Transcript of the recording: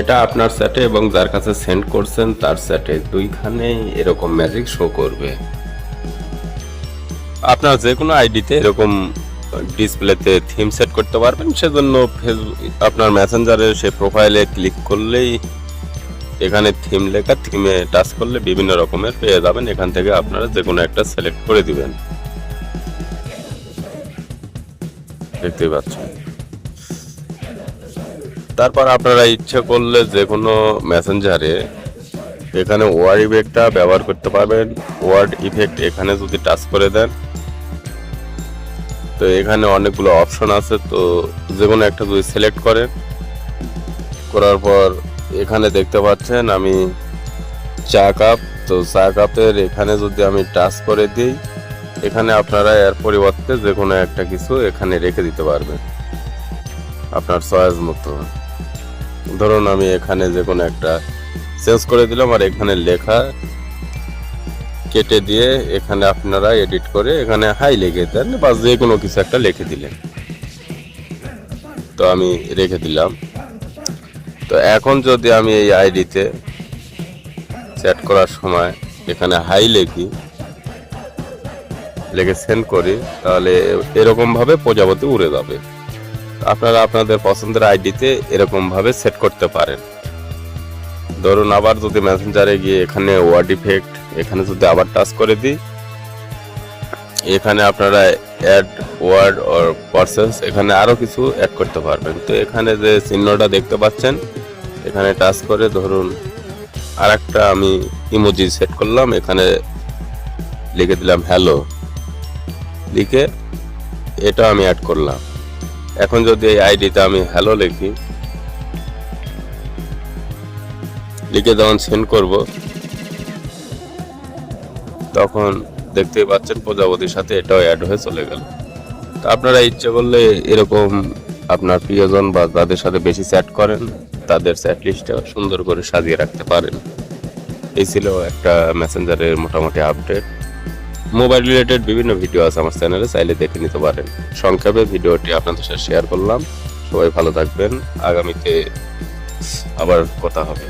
এটা আপনার স্যাটে এবং যার কাছে সেন্ড করছেন, তার স্যাটে দুইখানেই এরকম ম্যাজিক শো করবে। আপনার যে কোনো আইডিতে এরকম ডিসপ্লেতে থিম সেট করতে পারবেন, সেজন্য ফেসবুক আপনার মেসেঞ্জারে সে প্রোফাইলে ক্লিক করলেই এখানে থিম লেখা থিমে টাচ করলে বিভিন্ন রকমের পেয়ে যাবেন। এখান থেকে আপনারা যে কোনো একটা সিলেক্ট করে দিবেন। দেখতেই পাচ্ছেন। তারপর আপনারা ইচ্ছে করলে যে কোনো মেসেঞ্জারে এখানে ওয়ার্ড ইফেক্টটা ব্যবহার করতে পারবেন। ওয়ার্ড ইফেক্ট এখানে যদি টাচ করে দেন, তো এখানে অনেকগুলো অপশন আছে। তো যে কোনো একটা যদি সিলেক্ট করেন, করার পর এখানে দেখতে পাচ্ছেন আমি চা কাপ তো চা কাপের এখানে যদি আমি টাচ করে দিই, এখানে আপনারা এর পরিবর্তে যে কোনো একটা কিছু এখানে রেখে দিতে পারবেন। আপনার চয়েস মতো। ধরুন আমি এখানে যে কোনো একটা চেঞ্জ করে দিলাম আর এখানে লেখা কেটে দিয়ে এখানে আপনারা এডিট করে এখানে হাই লিখে দেন বা যে কোনো কিছু একটা লিখে দিলেন। তো আমি রেখে দিলাম। তো এখন যদি আমি এই আইডিতে চ্যাট করার সময় এখানে হাই লিখি, লিখে সেন্ড করি, তাহলে এরকমভাবে প্রজাপতি উড়ে যাবে। আপনারা আপনাদের পছন্দের আইডিতে এরকম ভাবে সেট করতে পারেন। ধরুন আবার যদি মেসেঞ্জারে গিয়ে এখানে ওয়ার্ড ইফেক্ট এখানে যদি আবার টাচ করে দিই, এখানে আপনারা অ্যাড ওয়ার্ড অর পার্সেস এখানে আরও কিছু অ্যাড করতে পারবেন। তো এখানে যে চিহ্নটা দেখতে পাচ্ছেন, এখানে টাচ করে ধরুন আর একটা আমি ইমোজি সেট করলাম, এখানে লিখে দিলাম হ্যালো লিখে এটা আমি অ্যাড করলাম। এখন যদি এই আইডিতে আমি হ্যালো লিখি, লিখে যখন সেন্ড করব, তখন দেখতেই পাচ্ছেন প্রজাপতির সাথে এটাও অ্যাড হয়ে চলে গেল। তো আপনারা ইচ্ছে করলে এরকম আপনার প্রিয়জন বা যাদের সাথে বেশি চ্যাট করেন, তাদের চ্যাট লিস্টটা সুন্দর করে সাজিয়ে রাখতে পারেন। এই ছিল একটা মেসেঞ্জারের মোটামুটি আপডেট মোবাইল রিলেটেড বিভিন্ন ভিডিও আছে আমার চ্যানেলে, চাইলে দেখে নিতে পারেন। সংক্ষেপে ভিডিওটি আপনাদের সাথে শেয়ার করলাম। সবাই ভালো থাকবেন। আগামীতে আবার কথা হবে।